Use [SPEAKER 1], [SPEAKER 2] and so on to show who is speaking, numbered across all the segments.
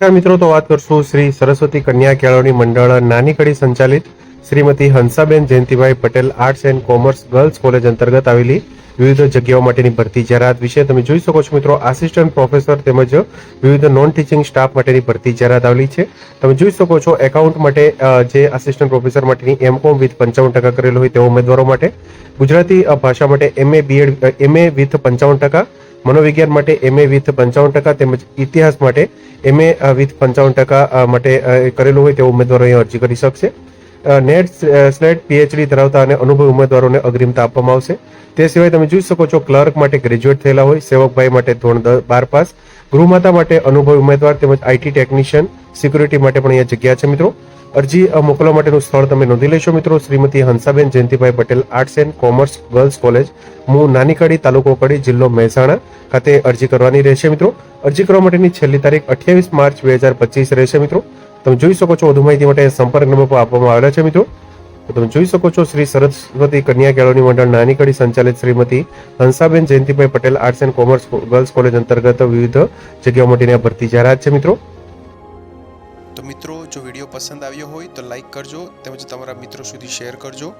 [SPEAKER 1] નમસ્કાર મિત્રો, તો વાત કરશું શ્રી સરસ્વતી કન્યા કેળવણી મંડળ નાની કડી સંચાલિત Shrimati Hansaben Jayantibhai Patel arts and commerce girls college અંતર્ગત આવેલી વિવિધ જગ્યાઓ માટેની ભરતી. જાહેરાત વિશે તમે જોઈ શકો છો મિત્રો આસિસ્ટન્ટ પ્રોફેસર તેમજ વિવિધ નોન ટીચિંગ સ્ટાફ માટેની ભરતી જાહેરાત આવેલી છે. તમે જોઈ શકો છો એકાઉન્ટ માટે જે આસિસ્ટન્ટ પ્રોફેસર માટેની એમ કોમ વિથ પંચાવન ટકા કરેલો હોય તેવા ઉમેદવારો માટે ગુજરાતી ભાષા માટે એમએ બીએડ એમએ વિથ પંચાવન ટકા મનોવિજ્ઞાન માટે એમએ વિથ પંચાવન ટકા તેમજ ઇતિહાસ માટે એમએ વિથ પંચાવન ટકા માટે કરેલું હોય તેવો ઉમેદવારો અહીં અરજી કરી શકશે. નેટ સ્લેટ પીએચડી ધરાવતા અને અનુભવી ઉમેદવારોને અગ્રિમતા આપવામાં આવશે. તે સિવાય તમે જોઈ શકો છો ક્લર્ક માટે ગ્રેજ્યુએટ થયેલા હોય સેવકભાઈ માટે ધોરણ બાર પાસ, ગૃહમાતા માટે અનુભવી ઉમેદવાર તેમજ આઈટી ટેકનિશિયન, સિક્યુરિટી માટે પણ અહીંયા જગ્યા છે મિત્રો. અરજી મોકલવા માટેનું સ્થળ તમે નોંધી લેશો મિત્રો. Shrimati Hansaben Jayantibhai Patel, arts and commerce girls college હું નાનીકડી તાલુકો કડી, જિલ્લો મહેસાણા ખાતે અરજી કરવાની રહેશે મિત્રો. અરજી કરવા માટેની છેલ્લી તારીખ અઠ્યાવીસ માર્ચ બે હજાર પચીસ રહેશે મિત્રો. તમે જોઈ શકો છો વધુ માહિતી માટે સંપર્ક નંબર આપવામાં આવેલા છે, મિત્રો. તમે જોઈ શકો છો શ્રી સરસ્વતી કન્યા કેળવણી મંડળ નાની કડી સંચાલિત Shrimati Hansaben Jayantibhai Patel arts and commerce girls college અંતર્ગત વિવિધ જગ્યાઓ માટેની ભરતી જાહેરાત છે, મિત્રો.
[SPEAKER 2] તો મિત્રો, જો વીડિયો પસંદ આવ્યો હોય તો લાઈક કરજો તેમજ તમારા મિત્રો સુધી શેર કરજો.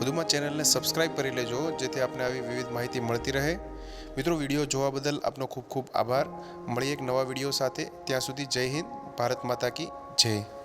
[SPEAKER 2] વધુમાં ચેનલને સબસ્ક્રાઇબ કરી લેજો, જેથી આપને આવી વિવિધ માહિતી મળતી રહે. મિત્રો, વીડિયો જોવા બદલ આપનો ખૂબ ખૂબ આભાર. મળીએ એક નવા વીડિયો સાથે. ત્યાં સુધી જય હિન્દ. ભારત માતા કી જય.